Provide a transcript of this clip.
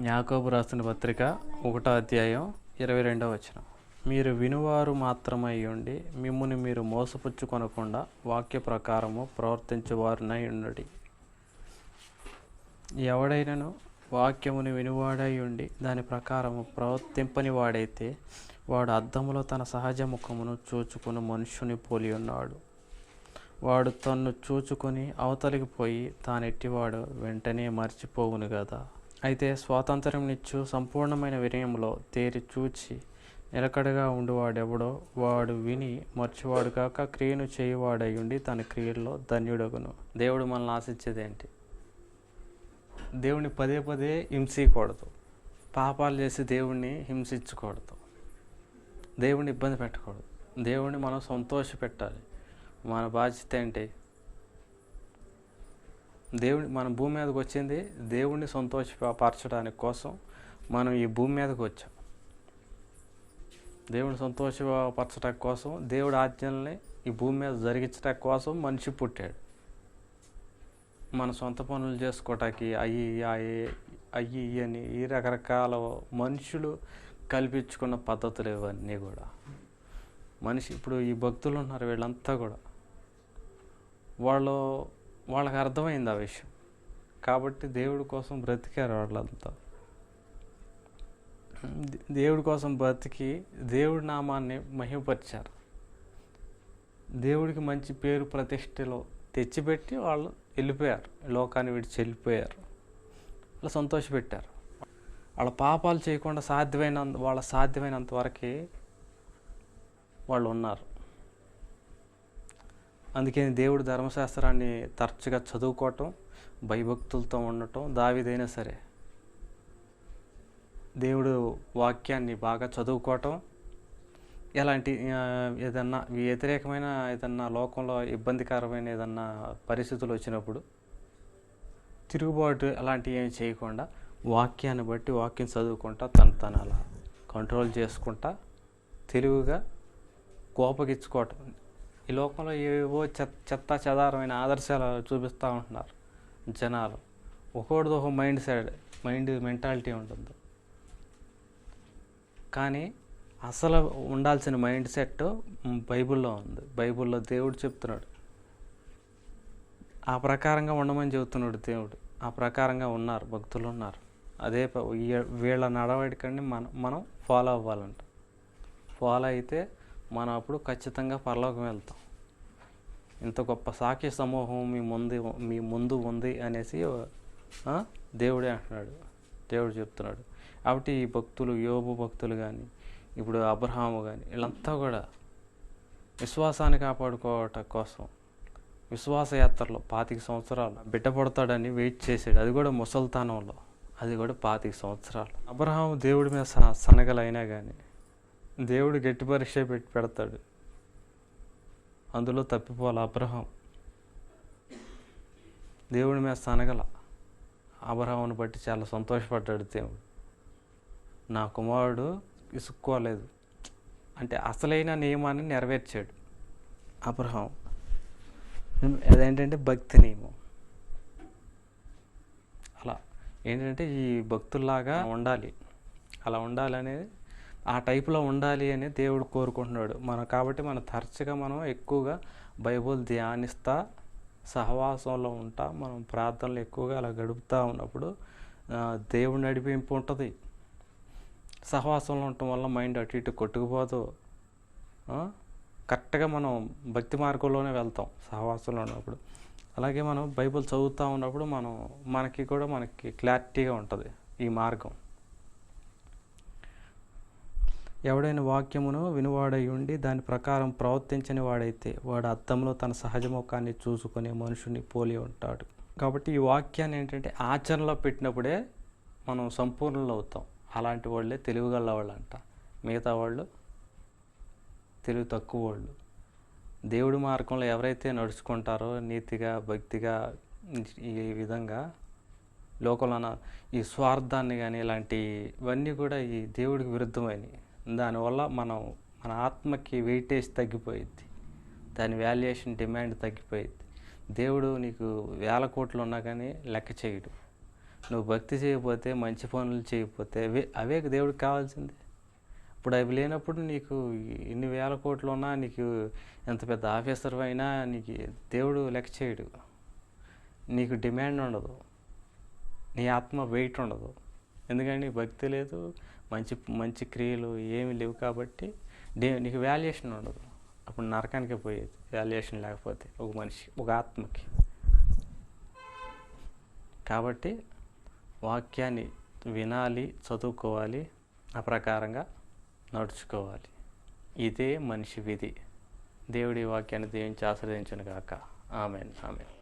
యాకోబు రాసిన పత్రిక ఒకటో అధ్యాయం ఇరవై రెండవ వచనం. మీరు వినువారు మాత్రమై ఉండి మిమ్ముని మీరు మోసపుచ్చుకొనకుండా వాక్య ప్రకారము ప్రవర్తించేవారునై ఉండండి. ఎవడైనను వాక్యముని వినువాడై ఉండి దాని ప్రకారము ప్రవర్తింపని వాడైతే వాడు అద్దములో తన సహజ ముఖమును చూచుకుని మనుష్యుని పోలి ఉన్నాడు. వాడు తన్ను చూచుకొని అవతలికి పోయి తానెట్టివాడు వెంటనే మర్చిపోవును కదా అయితే స్వాతంత్ర్యంనిచ్చు సంపూర్ణమైన వినయంలో తేరి చూచి నిలకడగా ఉండువాడెవడో వాడు విని మర్చివాడు కాక క్రియను చేయువాడయుండి తన క్రియల్లో ధన్యుడగును. దేవుడు మనల్ని ఆశించేది ఏంటి దేవుని పదే పదే హింసించకూడదు. పాపాలు చేసి దేవుణ్ణి హింసించకూడదు. దేవుణ్ణి ఇబ్బంది పెట్టకూడదు. దేవుణ్ణి మనం సంతోష పెట్టాలి మన బాధ్యత ఏంటి? దేవుడి మన భూమి మీదకి వచ్చింది దేవుణ్ణి సంతోషపరచడానికి కోసం మనం ఈ భూమి మీదకి వచ్చాం. దేవుని సంతోషపరచడం కోసం దేవుడి ఆజ్ఞల్ని ఈ భూమి మీద జరిగించడం కోసం మనిషి పుట్టాడు. మన సొంత పనులు చేసుకోవటానికి అయ్యి అయ్యి అయ్యి అని ఈ రకరకాల మనుషులు కల్పించుకున్న పద్ధతులు ఇవన్నీ కూడా. మనిషి ఇప్పుడు ఈ భక్తులు ఉన్నారు వీళ్ళంతా కూడా. వాళ్ళు వాళ్ళకి అర్థమైంది ఆ విషయం. కాబట్టి దేవుడి కోసం బ్రతికారు వాళ్ళంతా. దే- దేవుడి కోసం బ్రతికి దేవుడి నామాన్ని మహిమపరిచారు. దేవుడికి మంచి పేరు ప్రతిష్టలో తెచ్చిపెట్టి వాళ్ళు వెళ్ళిపోయారు. లోకాన్ని విడిచి వెళ్ళిపోయారు. వాళ్ళు సంతోషపెట్టారు. వాళ్ళ పాపాలు చేయకుండా సాధ్యమైన వాళ్ళ సాధ్యమైనంత వరకే వాళ్ళు ఉన్నారు. అందుకే దేవుడు ధర్మశాస్త్రాన్ని తరచుగా చదువుకోవటం భయభక్తులతో ఉండటం దావిదైనా సరే. దేవుడు వాక్యాన్ని బాగా చదువుకోవటం ఎలాంటి ఏదన్నా వ్యతిరేకమైన ఏదన్నా లోకంలో ఇబ్బందికరమైన ఏదన్నా పరిస్థితులు వచ్చినప్పుడు తిరుగుబాటు అలాంటివి ఏమి చేయకుండా వాక్యాన్ని బట్టి వాక్యం చదువుకుంటా తను తను అలా కంట్రోల్ చేసుకుంటా తెలివిగా కోపగించుకోవటం ఈ లోకంలో ఏవో చెత్త చెదారమైన ఆదర్శాలు చూపిస్తూ ఉంటున్నారు జనాలు. ఒకటిది ఒక మైండ్ సెట్ మైండ్ మెంటాలిటీ ఉంటుంది. కానీ అసలు ఉండాల్సిన మైండ్ సెట్ బైబిల్లో ఉంది. బైబిల్లో దేవుడు చెప్తున్నాడు. ఆ ప్రకారంగా ఉండమని చెబుతున్నాడు దేవుడు. ఆ ప్రకారంగా ఉన్నారు భక్తులు ఉన్నారు. అదే వీళ్ళ నడవడికని మనం మనం ఫాలో అవ్వాలంట. ఫాలో అయితే మనం అప్పుడు ఖచ్చితంగా పరలోకం వెళ్తాం. ఇంత గొప్ప సాక్షి సమూహం మీ ముందు మీ ముందు ఉంది అనేసి దేవుడే అంటున్నాడు. దేవుడు చెప్తున్నాడు. కాబట్టి ఈ భక్తులు యోబు భక్తులు కానీ ఇప్పుడు అబ్రహాము కానీ వీళ్ళంతా కూడా విశ్వాసాన్ని కాపాడుకోవటం కోసం విశ్వాసయాత్రలో పాతిక సంవత్సరాలు బిడ్డ పడతాడని వెయిట్ చేసాడు అది కూడా ముసల్తానంలో. అది కూడా పాతిక సంవత్సరాలు. అబ్రహాము దేవుడి మీద సనగలైనా కానీ దేవుడు గట్టి పరీక్ష పెట్టి పెడతాడు. అందులో తప్పిపోవాలి అబ్రహాం. దేవుడి మీద సనగల. అబ్రహాముని బట్టి చాలా సంతోషపడ్డాడు దేవుడు. నా కుమారుడు ఇసుక్కోలేదు. అంటే అసలైన నియమాన్ని నెరవేర్చాడు అబ్రహాం అదేంటంటే భక్తి నియమం. అలా ఏంటంటే ఈ భక్తుల్లాగా ఉండాలి. అలా ఉండాలనేది ఆ టైపులో ఉండాలి అని దేవుడు కోరుకుంటున్నాడు. మనం కాబట్టి మనం తరచుగా మనం ఎక్కువగా బైబుల్ ధ్యానిస్తా సహవాసంలో ఉంటా మనం ప్రార్థనలు ఎక్కువగా అలా గడుపుతూ ఉన్నప్పుడు దేవుడు దేవుడి నడిపింపు ఉంటుంది. సహవాసంలో ఉండటం వల్ల మైండ్ అటు ఇటు కొట్టుకుపోదు. కరెక్ట్గా మనం భక్తి మార్గంలోనే వెళ్తాం సహవాసంలో ఉన్నప్పుడు. అలాగే మనం బైబిల్ చదువుతూ ఉన్నప్పుడు మనం మనకి కూడా మనకి క్లారిటీగా ఉంటుంది ఈ మార్గం. ఎవడైనా వాక్యమును వినువాడై ఉండి దాని ప్రకారం ప్రవర్తించని వాడైతే వాడు అద్దంలో తన సహజ ముఖాన్ని చూసుకునే మనుషుని పోలి ఉంటాడు. కాబట్టి ఈ వాక్యాన్ని ఏంటంటే ఆచరణలో పెట్టినప్పుడే మనం సంపూర్ణలు అవుతాం. అలాంటి వాళ్ళే తెలివిగల వాళ్ళు అంట మిగతా వాళ్ళు తెలివి తక్కువ వాళ్ళు. దేవుడి మార్గంలో ఎవరైతే నడుచుకుంటారో నీతిగా భక్తిగా ఈ విధంగా లోకంలో ఈ స్వార్థాన్ని కానీ ఇలాంటి ఇవన్నీ కూడా ఈ దేవుడికి విరుద్ధమైనవి. దానివల్ల మనం మన ఆత్మకి వెయిటేజ్ తగ్గిపోయింది దాని వాల్యుయేషన్ డిమాండ్ తగ్గిపోయింది దేవుడు నీకు వేల కోట్లు ఉన్నా కానీ లెక్క చేయడు. నువ్వు భక్తి చేయకపోతే మంచి పనులు చేయకపోతే అవే అవే దేవుడికి కావాల్సింది. ఇప్పుడు అవి లేనప్పుడు నీకు ఎన్ని వేల కోట్లు ఉన్నా నీకు ఎంత పెద్ద ఆఫీసర్ అయినా నీకు దేవుడు లెక్క చేయడు. నీకు డిమాండ్ ఉండదు. నీ ఆత్మ వెయిట్ ఉండదు. ఎందుకంటే భక్తి లేదు మంచి మంచి క్రియలు ఏమీ లేవు కాబట్టి దే నీకు వాల్యుయేషన్ ఉండదు. అప్పుడు నరకానికి పోయేది. వాల్యుయేషన్ లేకపోతే ఒక మనిషి ఒక ఆత్మకి. కాబట్టి వాక్యాన్ని వినాలి చదువుకోవాలి ఆ ప్రకారంగా నడుచుకోవాలి. ఇదే మనిషి విధి. దేవుడి వాక్యాన్ని దీవించి ఆశ్రయించను కాక ఆమెన్ ఆమెన్.